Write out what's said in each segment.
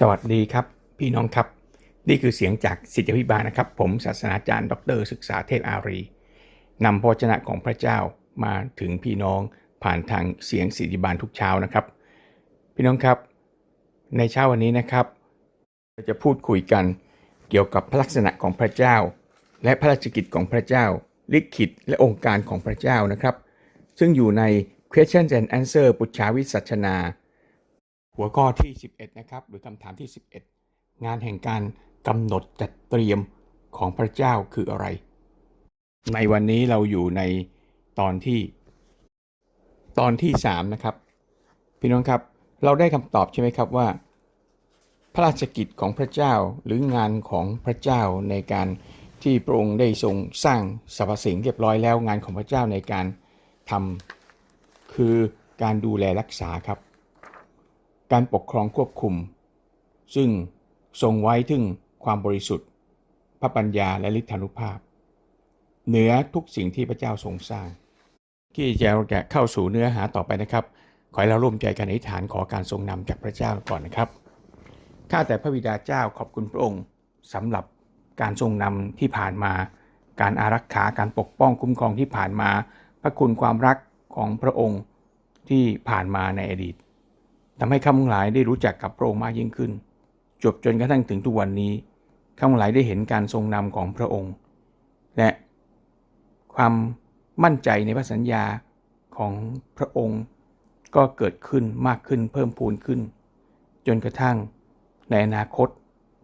สวัสดีครับพี่น้องครับ นี่คือเสียงจากสิทธิพิบาลนะครับ ผมศาสนาจารย์ ดร ศึกษาเทพอารีนำพระวจนะของพระเจ้ามาถึงพี่น้องผ่านทางเสียงสิทธิพิบาลทุกเช้านะครับ พี่น้องครับ ในเช้าวันนี้นะครับเราจะพูดคุยกันเกี่ยวกับพระลักษณะของพระเจ้า และพระราชกิจของพระเจ้า ลิขิตและองค์การของพระเจ้านะครับ ซึ่งอยู่ใน question and Answer ปุจฉาวิสัชนา หัวข้อที่ 11 นะครับ หรือคำถามที่ 11 งานแห่งการกำหนดจัดเตรียมของพระเจ้าคืออะไร ในวันนี้เราอยู่ในตอนที่ ตอนที่ 3 นะครับ พี่น้องครับเราได้คำตอบใช่ไหมครับว่า พระราชกิจของพระเจ้าหรืองานของพระเจ้าในการที่พระองค์ได้ทรงสร้างสรรพสิ่งเรียบร้อยแล้วงานของพระเจ้าในการทำคือการดูแลรักษาครับ การปกครองควบคุม ซึ่งทรงไว้ถึงความบริสุทธิ์ พระปัญญาและฤทธานุภาพ เหนือทุกสิ่งที่พระเจ้าทรงสร้าง ที่จะจะเข้าสู่เนื้อหาต่อไปนะครับ ขอให้เราร่วมใจกันอธิษฐานขอการทรงนำจากพระเจ้าก่อนนะครับข้าแต่พระบิดาเจ้าขอบคุณพระองค์สำหรับการทรงนำที่ผ่านมา การอารักขาการปกป้องคุ้มครองที่ผ่านมา พระคุณความรักของพระองค์ที่ผ่านมาในอดีต ทำให้ข้าพงหลายได้รู้จักกับพระองค์มากยิ่งขึ้น จบจนกระทั่งถึงทุกวันนี้ข้าพงหลายได้เห็นการทรงนำของพระองค์ และความมั่นใจในพระสัญญาของพระองค์ ก็เกิดขึ้นมากขึ้นเพิ่มพูนขึ้น จนกระทั่งในอนาคต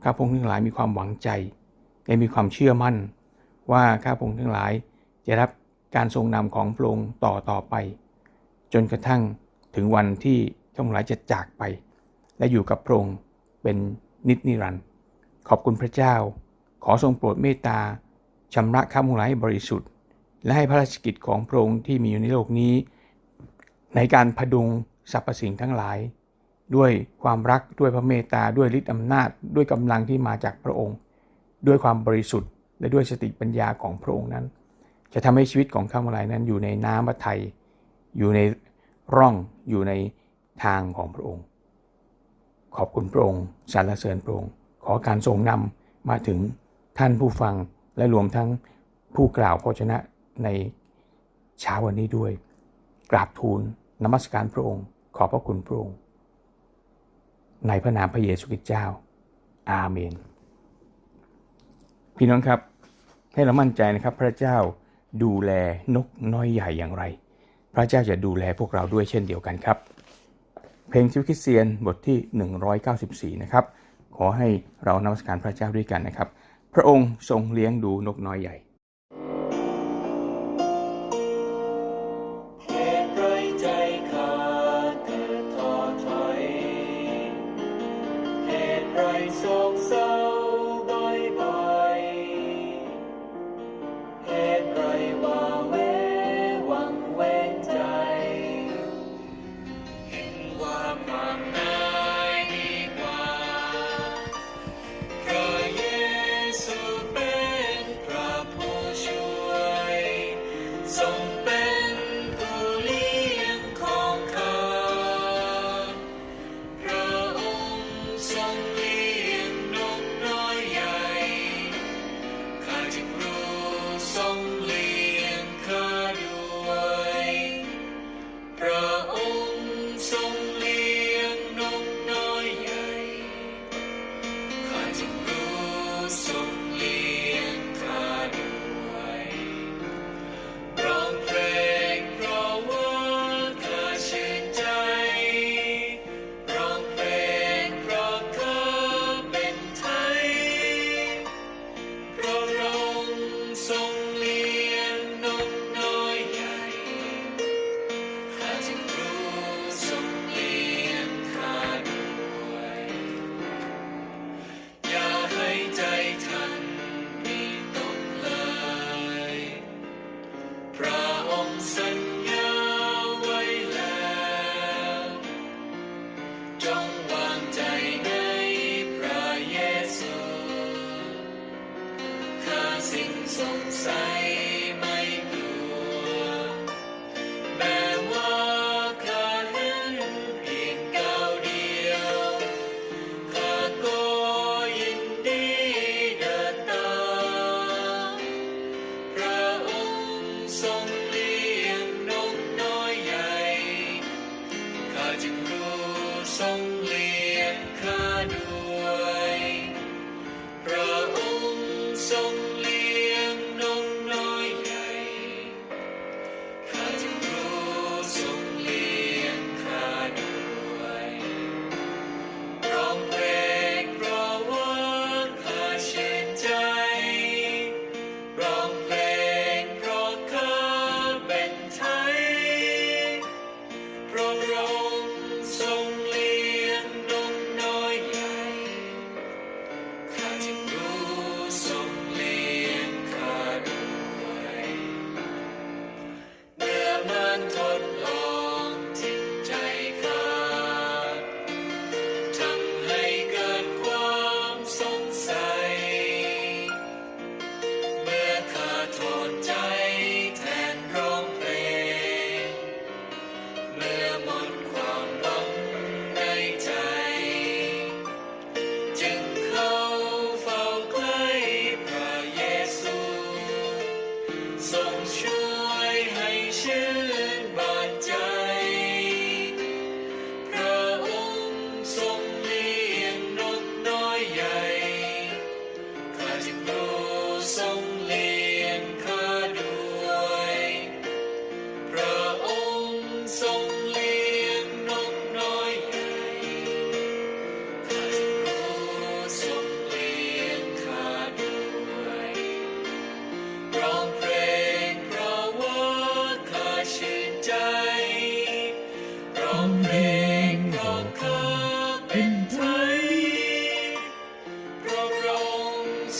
ข้าพงทั้งหลายมีความหวังใจ และมีความเชื่อมั่น ว่าข้าพงทั้งหลายจะรับการทรงนำของพระองค์ต่อต่อไป จนกระทั่งถึงวันที่ ข้งหลายจะจากไป และอยู่กับพระองค์เป็นนิจนิรันดร์ขอบคุณพระเจ้า ขอทรงโปรดเมตตาชำระข้าพงหลายบริสุทธิ์ และให้พระราชกิจของพระองค์ที่มีอยู่ในโลกนี้ ในการพดุงสรรพสิ่งทั้งหลาย ด้วยความรักด้วยพระเมตตาด้วยฤทธิอำนาจ ด้วยกำลังที่มาจากพระองค์ ด้วยความบริสุทธิ์ และด้วยสติปัญญาของพระองค์นั้น จะทำให้ชีวิตของข้าพงหลายนั้นอยู่ในน้ำพระทัยอยู่ในร่องอยู่ใน ทางของพระองค์ ขอบคุณพระองค์สรรเสริญพระองค์ ขอการทรงนำมาถึงท่านผู้ฟังและรวมทั้งผู้กล่าวพระชนะในเช้าวันนี้ด้วย กราบทูลนมัสการพระองค์ ขอบพระคุณพระองค์ ในพระนามพระเยซูคริสต์เจ้า อาเมน พี่น้องครับ ให้เรามั่นใจนะครับ พระเจ้าดูแลนกน้อยใหญ่อย่างไร พระเจ้าจะดูแลพวกเราด้วยเช่นเดียวกันครับ เพลงชีวิตคริสเตียนบทที่ 194 นะครับ ขอให้เรานมัสการพระเจ้าด้วยกันนะครับ พระองค์ทรงเลี้ยงดูนกน้อยใหญ่ ท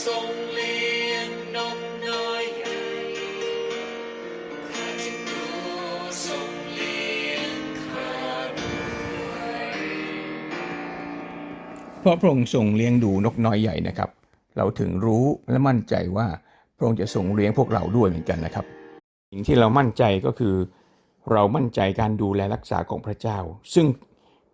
ทรงเลี้ยงนกน้อยใหญ่ข้าจึงรู้ทรงเลี้ยงข้าด้วยเพราะพระองค์ทรงเลี้ยงดูนกน้อยใหญ่นะครับ เราถึงรู้และมั่นใจว่าพระองค์จะทรงเลี้ยงพวกเราด้วยเหมือนกันนะครับ สิ่งที่เรามั่นใจก็คือ เรามั่นใจการดูแลรักษาของพระเจ้า ซึ่ง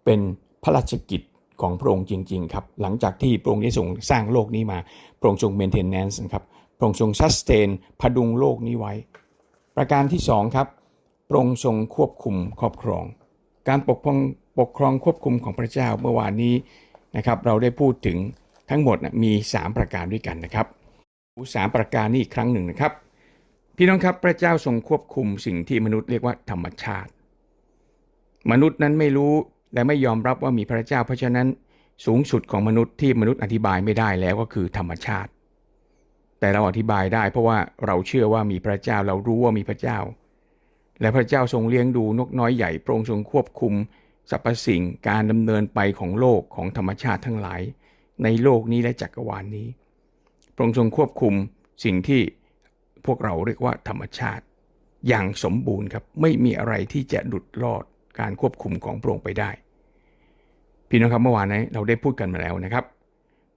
เป็นพระราชกิจ ของพระองค์จริงๆครับหลังจากที่พระองค์ได้ทรงสร้างโลกนี้มาพระองค์ทรง maintenance นะครับพระองค์ทรง sustain พดุงโลกนี้ไว้ ประการที่สองครับพระองค์ทรงควบคุมครอบครอง การปกครองปกครองควบคุมของพระเจ้าเมื่อวานนี้นะครับเราได้พูดถึงทั้งหมดนะมี 3 ประการด้วยกันนะครับสามประการนี้อีกครั้งหนึ่งนะครับ พี่น้องครับพระเจ้าทรงควบคุมสิ่งที่มนุษย์เรียกว่าธรรมชาติ มนุษย์นั้นไม่รู้ และไม่ยอมรับว่ามีพระเจ้าเพราะฉะนั้นสูงสุดของมนุษย์ที่มนุษย์อธิบายไม่ได้แล้วก็คือธรรมชาติ แต่เราอธิบายได้เพราะว่าเราเชื่อว่ามีพระเจ้าเรารู้ว่ามีพระเจ้า และพระเจ้าทรงเลี้ยงดูนกน้อยใหญ่พระองทรงควบคุมสรรพสิ่งการดำเนินไปของโลกของธรรมชาติทั้งหลาย ในโลกนี้และจักรวาลนนี้พระองค์ทรงควบคุมสิ่งที่พวกเราเรียกว่าธรรมชาติ อย่างสมบูรณ์ครับไม่มีอะไรที่จะหลุดรอด การควบคุมของพระองค์ไปได้ พี่น้องครับเมื่อวานนี้เราได้พูดกันมาแล้วนะครับ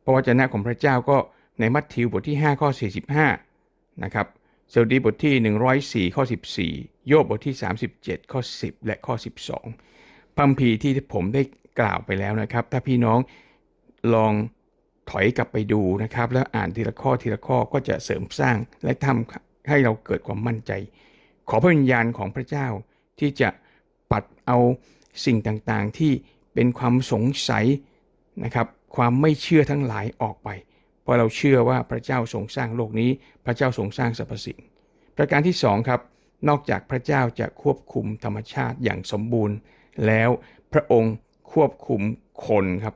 พระวจนะของพระเจ้าก็ในมัทธิวบทที่ 5 ข้อ 45 นะครับสดุดีบทที่ 104 ข้อ 14 โยบบทที่ 37 ข้อ 10 และข้อ 12พัมพีที่ผมได้กล่าวไปแล้วนะครับ ถ้าพี่น้องลองถอยกลับไปดูนะครับ แล้วอ่านทีละข้อทีละข้อก็จะเสริมสร้างและทำให้เราเกิดความมั่นใจ ขอพระวิญญาณของพระเจ้าที่จะ เอาสิ่งต่างๆที่เป็นความสงสัยนะครับ ความไม่เชื่อทั้งหลายออกไป เพราะเราเชื่อว่าพระเจ้าทรงสร้างโลกนี้ พระเจ้าทรงสร้างสรรพสิ่ง ประการที่สองครับนอกจากพระเจ้าจะควบคุมธรรมชาติอย่างสมบูรณ์ แล้วพระองค์ควบคุมคนครับ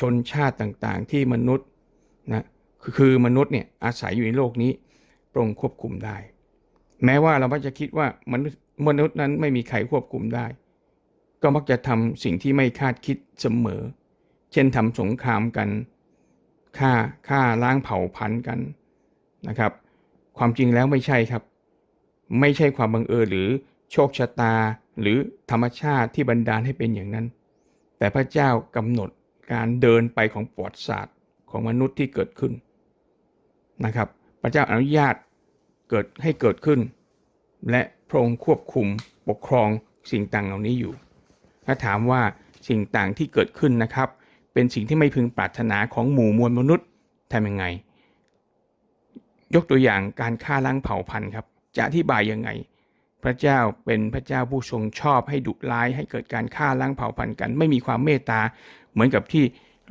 ชนชาติต่างๆที่มนุษย์นะคือมนุษย์เนี่ยอาศัยอยู่ในโลกนี้พระองค์ควบคุมได้ แม้ว่าเราจะคิดว่ามนุษย์มนุษย์นั้นไม่มีใครควบคุมได้ ก็มักจะทำสิ่งที่ไม่คาดคิดเสมอ เช่นทำสงครามกันฆ่าฆ่าล้างเผ่าพันธุ์กันนะครับ ความจริงแล้วไม่ใช่ครับ ไม่ใช่ความบังเอิญหรือโชคชะตาหรือธรรมชาติที่บันดาลให้เป็นอย่างนั้น แต่พระเจ้ากำหนดการเดินไปของประวัติศาสตร์ของมนุษย์ที่เกิดขึ้นนะครับ พระเจ้าอนุญาตเกิดให้เกิดขึ้น และพระองค์ควบคุมปกครองสิ่งต่างเหล่านี้อยู่ ถ้าถามว่าสิ่งต่างที่เกิดขึ้นนะครับ เป็นสิ่งที่ไม่พึงปรารถนาของหมู่มวลมนุษย์ทำยังไง ยกตัวอย่างการฆ่าล้างเผ่าพันธุ์ครับ จะอธิบายยังไง พระเจ้าเป็นพระเจ้าผู้ทรงชอบให้ดุร้ายให้เกิดการฆ่าล้างเผ่าพันธุ์กัน ไม่มีความเมตตา เหมือนกับที่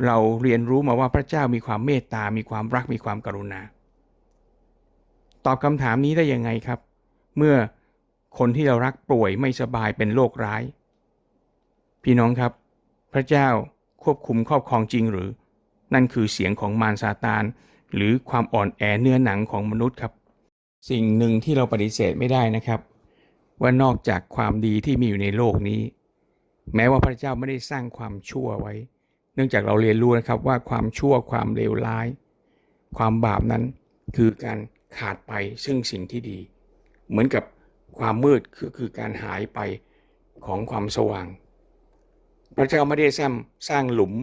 เราเรียนรู้มาว่าพระเจ้ามีความเมตตา มีความรักมีความกรุณา ตอบคำถามนี้ได้ยังไงครับ เมื่อคนที่เรารักป่วยไม่สบายเป็นโรคร้าย พี่น้องครับ พระเจ้าควบคุมครอบครองจริงหรือ นั่นคือเสียงของมารซาตาน หรือความอ่อนแอเนื้อหนังของมนุษย์ครับ สิ่งหนึ่งที่เราปฏิเสธไม่ได้นะครับ ว่านอกจากความดีที่มีอยู่ในโลกนี้ แม้ว่าพระเจ้าไม่ได้สร้างความชั่วไว้ เนื่องจากเราเรียนรู้นะครับว่าความชั่วความเลวร้าย ความบาปนั้นคือการขาดไปซึ่งสิ่งที่ดี เหมือนกับความมืดคือคือการหายไปของความสว่าง พระเจ้าไม่ได้สร้างสร้างหลุม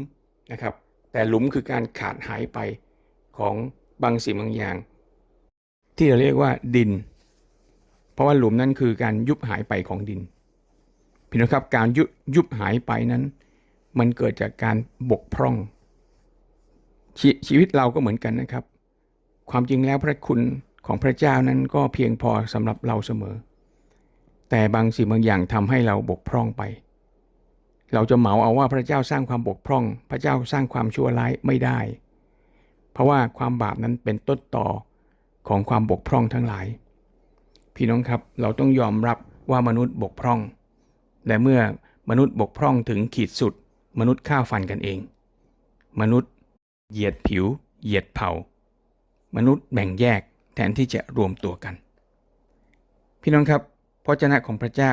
นะครับ แต่หลุมคือการขาดหายไปของบางสิ่งบางอย่าง ที่เราเรียกว่าดิน เพราะว่าหลุมนั้นคือการยุบหายไปของดินพี่น้องครับการยุยุบหายไปนั้น มันเกิดจากการบกพร่องชชีวิตเราก็เหมือนกันนะครับ ความจริงแล้วพระคุณของพระเจ้านั้นก็เพียงพอสำหรับเราเสมอ แต่บางสิ่งบางอย่างทำให้เราบกพร่องไป เราจะเหมาเอาว่าพระเจ้าสร้างความบกพร่อง พระเจ้าสร้างความชั่วร้ายไม่ได้ เพราะว่าความบาปนั้นเป็นต้นต่อของความบกพร่องทั้งหลาย พี่น้องครับเราต้องยอมรับว่ามนุษย์บกพร่อง และเมื่อมนุษย์บกพร่องถึงขีดสุด มนุษย์ฆ่าฟันกันเอง มนุษย์ เหยียดผิว เหยียดเผ่า มนุษย์แบ่งแยกแทนที่จะรวมตัวกัน พี่น้องครับพระเจ้าของพระเจ้า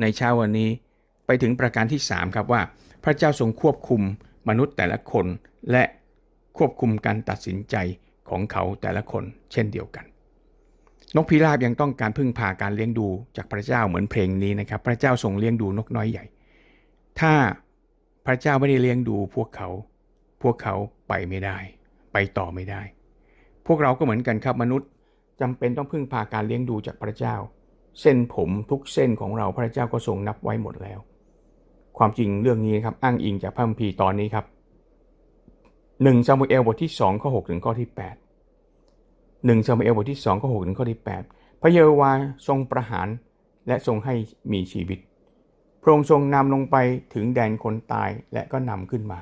ในเช้าวันนี้ ไปถึงประการที่ 3 ครับว่า พระเจ้าทรงควบคุมมนุษย์แต่ละคน และควบคุมการตัดสินใจของเขาแต่ละคนเช่นเดียวกัน นกพิราบยังต้องการพึ่งพาการเลี้ยงดูจากพระเจ้าเหมือนเพลงนี้นะครับ พระเจ้าทรงเลี้ยงดูนกน้อยใหญ่ ถ้าพระเจ้าไม่ได้เลี้ยงดูพวกเขา พวกเขาไปไม่ได้ ไปต่อไม่ได้ พวกเราก็เหมือนกันครับมนุษย์จำเป็นต้องพึ่งพาการเลี้ยงดูจากพระเจ้า เส้นผมทุกเส้นของเราพระเจ้าก็ทรงนับไว้หมดแล้ว ความจริงเรื่องนี้ครับอ้างอิงจากพระคัมภีร์ตอนนี้ครับหนึ่งซามูเอลบทที่2ข้อ6ถึงข้อที่8หนึ่งซามูเอลบทที่2ข้อ6ถึงข้อที่ 8 พระเยโฮวาทรงประหารและทรงให้มีชีวิต พระองค์ทรงนำลงไปถึงแดนคนตายและก็นำขึ้นมา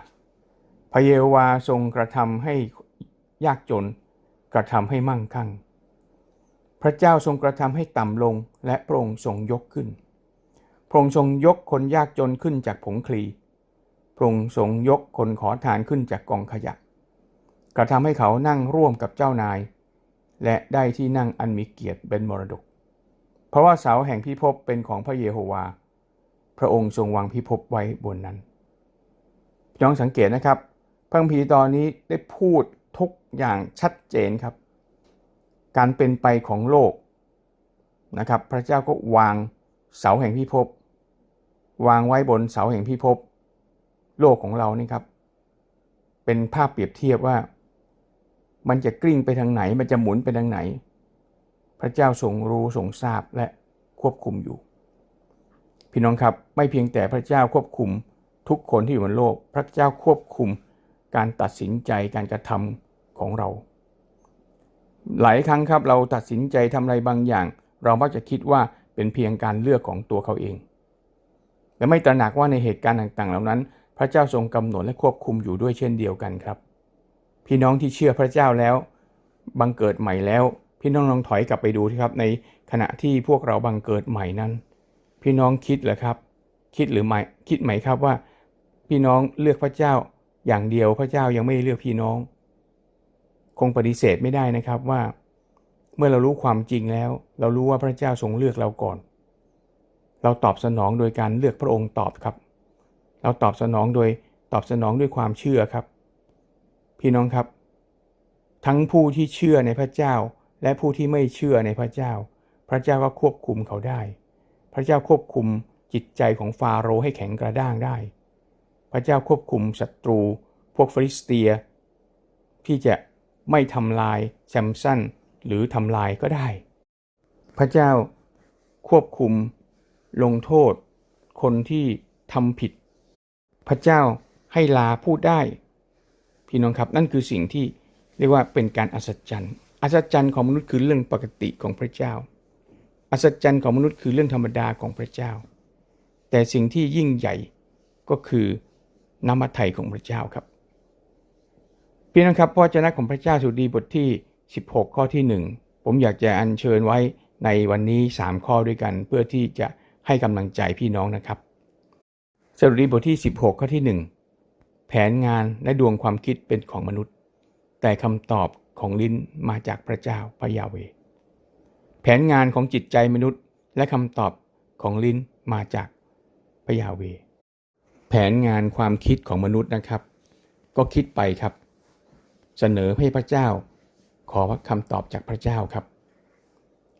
พระเยโฮวาทรงกระทำให้ยากจน กระทำให้มั่งคั่ง พระเจ้าทรงกระทำให้ต่ำลงและพระองค์ทรงยกขึ้น พระองค์ทรงยกคนยากจนขึ้นจากผงคลี พระองค์ทรงยกคนขอทานขึ้นจากกองขยะ กระทำให้เขานั่งร่วมกับเจ้านาย และได้ที่นั่งอันมีเกียรติเป็นมรดก เพราะว่าเสาแห่งพิภพเป็นของพระเยโฮวา พระองค์ทรงวางพิภพไว้บนนั้นน้องสังเกตนะครับพระคัมภีร์ตอนนี้ได้พูดทุกอย่างชัดเจนครับ การเป็นไปของโลกนะครับ พระเจ้าก็วางเสาแห่งพิภพ วางไว้บนเสาแห่งพิภพโลกของเรานี่ครับ เป็นภาพเปรียบเทียบว่า มันจะกลิ้งไปทางไหน มันจะหมุนไปทางไหน พระเจ้าทรงรู้ทรงทราบและควบคุมอยู่ พี่น้องครับไม่เพียงแต่พระเจ้าควบคุมทุกคนที่อยู่บนโลก พระเจ้าควบคุมการตัดสินใจการกระทำของเรา หลายครั้งครับเราตัดสินใจทำอะไรบางอย่าง เรามักจะคิดว่าเป็นเพียงการเลือกของตัวเขาเอง และไม่ตระหนักว่าในเหตุการณ์ต่างๆ เหล่านั้น พระเจ้าทรงกำหนดและควบคุมอยู่ด้วยเช่นเดียวกันครับ พี่น้องที่เชื่อพระเจ้าแล้ว บังเกิดใหม่แล้ว พี่น้องลองถอยกลับไปดูครับ ในขณะที่พวกเราบังเกิดใหม่นั้น พี่น้องคิดเหรอครับ คิดหรือไม่คิดไหมครับว่า พี่น้องเลือกพระเจ้าอย่างเดียวพระเจ้ายังไม่เลือกพี่น้อง คงปฏิเสธไม่ได้นะครับว่า เมื่อเรารู้ความจริงแล้ว เรารู้ว่าพระเจ้าทรงเลือกเราก่อน เราตอบสนองโดยการเลือกพระองค์ตอบครับ เราตอบสนองโดยตอบสนองด้วยความเชื่อครับ พี่น้องครับ ทั้งผู้ที่เชื่อในพระเจ้า และผู้ที่ไม่เชื่อในพระเจ้า พระเจ้าก็ควบคุมเขาได้ พระเจ้าควบคุมจิตใจของฟาโรห์ให้แข็งกระด้างได้ พระเจ้าควบคุมศัตรู พวกฟิลิสเตีย ที่จะไม่ทำลายแซมสันหรือทำลายก็ได้ พระเจ้าควบคุม ลงโทษ คนที่ทำผิด พระเจ้าให้ลาพูดได้ พี่น้องครับนั่นคือสิ่งที่เรียกว่าเป็นการอัศจรรย์ อัศจรรย์ของมนุษย์คือเรื่องปกติของพระเจ้า อัศจรรย์ของมนุษย์คือเรื่องธรรมดาของพระเจ้า แต่สิ่งที่ยิ่งใหญ่ก็คือน้ำมัทไทยของพระเจ้าครับพี่น้องครับพระวจนะของพระเจ้าสุดีบทที่ 16 ข้อที่ 1 ผมอยากจะอัญเชิญไว้ในวันนี้ 3 ข้อด้วยกัน เพื่อที่จะ ให้กำลังใจพี่น้องนะครับสดุดีบทที่ 16 ข้อที่ 1 แผนงานและดวงความคิดเป็นของมนุษย์ แต่คำตอบของลิ้นมาจากพระเจ้าพระยาเว แผนงานของจิตใจมนุษย์ และคำตอบของลิ้นมาจากพระยาเว แผนงานความคิดของมนุษย์นะครับ ก็คิดไปครับ เสนอให้พระเจ้า ขอคำตอบจากพระเจ้าครับ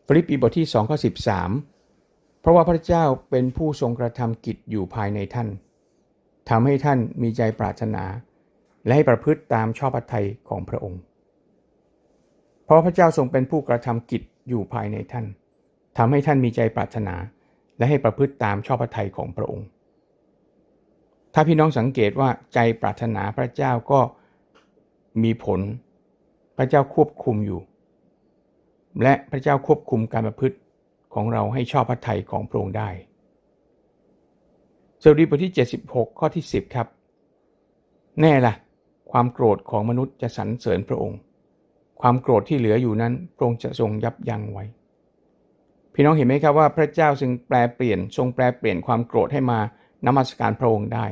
ฟิลิปปีบทที่2ข้อ13 ราะว่าพระเจ้าเป็นผู้ทรงกระทำกิจอยู่ภายในท่านทำให้ท่านมีใจปรารถนา และให้ประพฤติตามชอบพระทัยของพระองค์ เพราะพระเจ้าทรงเป็นผู้กระทำกิจอยู่ภายในท่านทำให้ท่านมีใจปรารถนา และให้ประพฤติตามชอบพระทัยของพระองค์ ถ้าพี่น้องสังเกตว่าใจปรารถนาพระเจ้าก็มีผล พระเจ้าควบคุมอยู่ และพระเจ้าควบคุมการประพฤติ ของเราให้ชอบพระทัยของพระองค์ได้สดุดีบทที่ 76 ข้อที่ 10 ครับ แน่ละ่ะ ความโกรธของมนุษย์จะสรรเสริญพระองค์ ความโกรธที่เหลืออยู่นั้นพระองค์จะทรงยับยั้งไว้ พี่น้องเห็นไหมครับว่าพระเจ้าจึงแปลเปลี่ยนทรงแปลเปลี่ยนความโกรธให้มานมัสการพระองค์ได้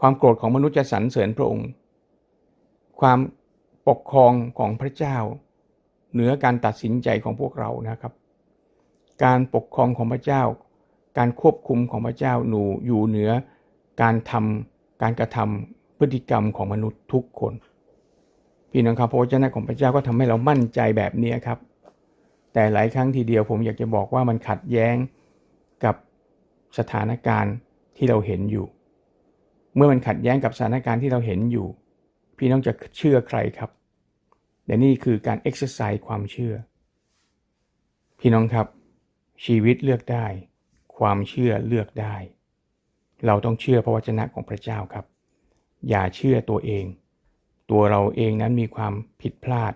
ความโกรธของมนุษย์จะสรรเสริญพระองค์ ความปกครองของพระเจ้า เหนือการตัดสินใจของพวกเรานะครับ การปกครองของพระเจ้า การควบคุมของพระเจ้าหนูอยู่เหนือการทำการกระทำพฤติกรรมของมนุษย์ทุกคน พี่น้องครับพระวจนะของพระเจ้าก็ทำให้เรามั่นใจแบบนี้ครับ แต่หลายครั้งทีเดียวผมอยากจะบอกว่ามันขัดแย้งกับสถานการณ์ที่เราเห็นอยู่ เมื่อมันขัดแย้งกับสถานการณ์ที่เราเห็นอยู่ พี่น้องจะเชื่อใครครับและนี่คือการ exercise ความเชื่อ พี่น้องครับ ชีวิตเลือกได้ ความเชื่อเลือกได้ เราต้องเชื่อพระวจนะของพระเจ้าครับ อย่าเชื่อตัวเอง ตัวเราเองนั้นมีความผิดพลาด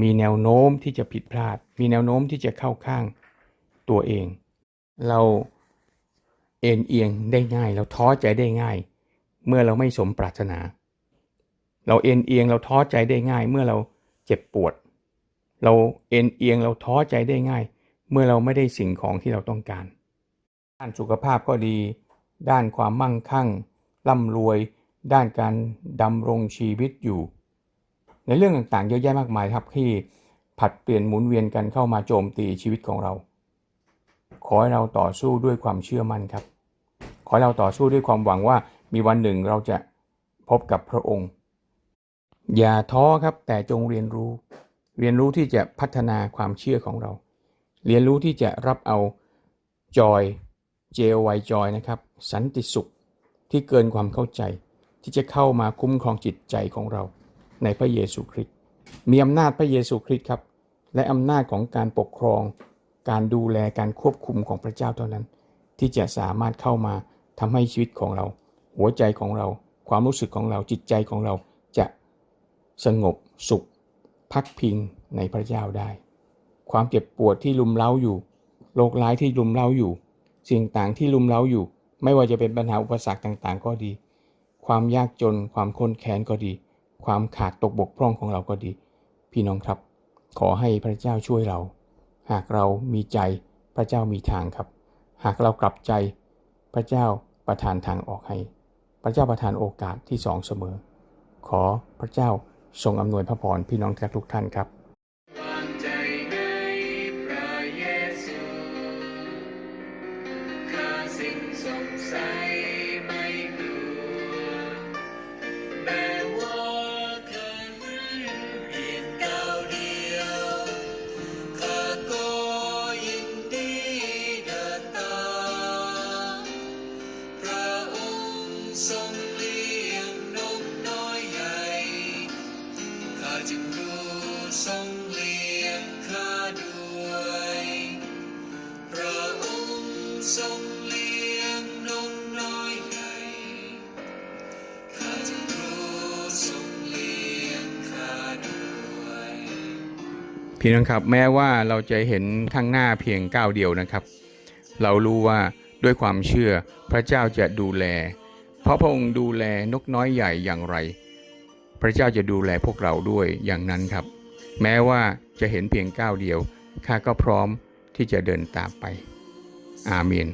มีแนวโน้มที่จะผิดพลาด มีแนวโน้มที่จะเข้าข้างตัวเอง เราเอ็นเอียงได้ง่าย เราท้อใจได้ง่าย เมื่อเราไม่สมปรารถนา เราเอ็นเอียงเราท้อใจได้ง่าย เมื่อเราเจ็บปวด เราเอ็นเอียงเราท้อใจได้ง่าย เมื่อเราไม่ได้สิ่งของที่เราต้องการ ด้านสุขภาพก็ดี ด้านความมั่งคั่งร่ำรวย ด้านการดำรงชีวิตอยู่ ในเรื่องต่างๆ เยอะแยะมากมายครับที่ผัดเปลี่ยนหมุนเวียนกันเข้ามาโจมตีชีวิตของเรา ขอให้เราต่อสู้ด้วยความเชื่อมั่นครับ ขอให้เราต่อสู้ด้วยความหวังว่ามีวันหนึ่งเราจะพบกับพระองค์ อย่าท้อครับแต่จงเรียนรู้ เรียนรู้ที่จะพัฒนาความเชื่อของเรา เรียนรู้ที่จะรับเอาจอย JOY จอยนะครับ สันติสุขที่เกินความเข้าใจ ที่จะเข้ามาคุ้มครองจิตใจของเรา ในพระเยซูคริสต์มีอำนาจพระเยซูคริสต์ครับ และอำนาจของการปกครอง การดูแลการควบคุมของพระเจ้าเท่านั้น ที่จะสามารถเข้ามาทำให้ชีวิตของเรา หัวใจของเรา ความรู้สึกของเราจิตใจของเราจะสงบสุข พักพิงในพระเจ้าได้ ความเจ็บปวดที่ลุมเล้าอยู่ โรคร้ายที่ลุมเล้าอยู่ สิ่งต่างที่ลุมเล้าอยู่ ไม่ว่าจะเป็นปัญหาอุปสรรคต่างๆ ก็ดี ความยากจน ความค้นแค้นก็ดี ความขาดตกบกพร่องของเราก็ดี พี่น้องครับ ขอให้พระเจ้าช่วยเรา หากเรามีใจ พระเจ้ามีทางครับ หากเรากลับใจ พระเจ้าประทานทางออกให้ พระเจ้าประทานโอกาสที่สองเสมอ ขอพระเจ้าทรงอำนวยพระพรพี่น้องทุกท่านครับ พี่น้องครับแม้ว่าเราจะเห็นข้างหน้าเพียงก้าวเดียวนะครับ เรารู้ว่าด้วยความเชื่อพระเจ้าจะดูแล เพราะพระองค์ดูแลนกน้อยใหญ่อย่างไร พระเจ้าจะดูแลพวกเราด้วยอย่างนั้นครับ แม้ว่าจะเห็นเพียงก้าวเดียวข้าก็พร้อมที่จะเดินตามไป อาเมน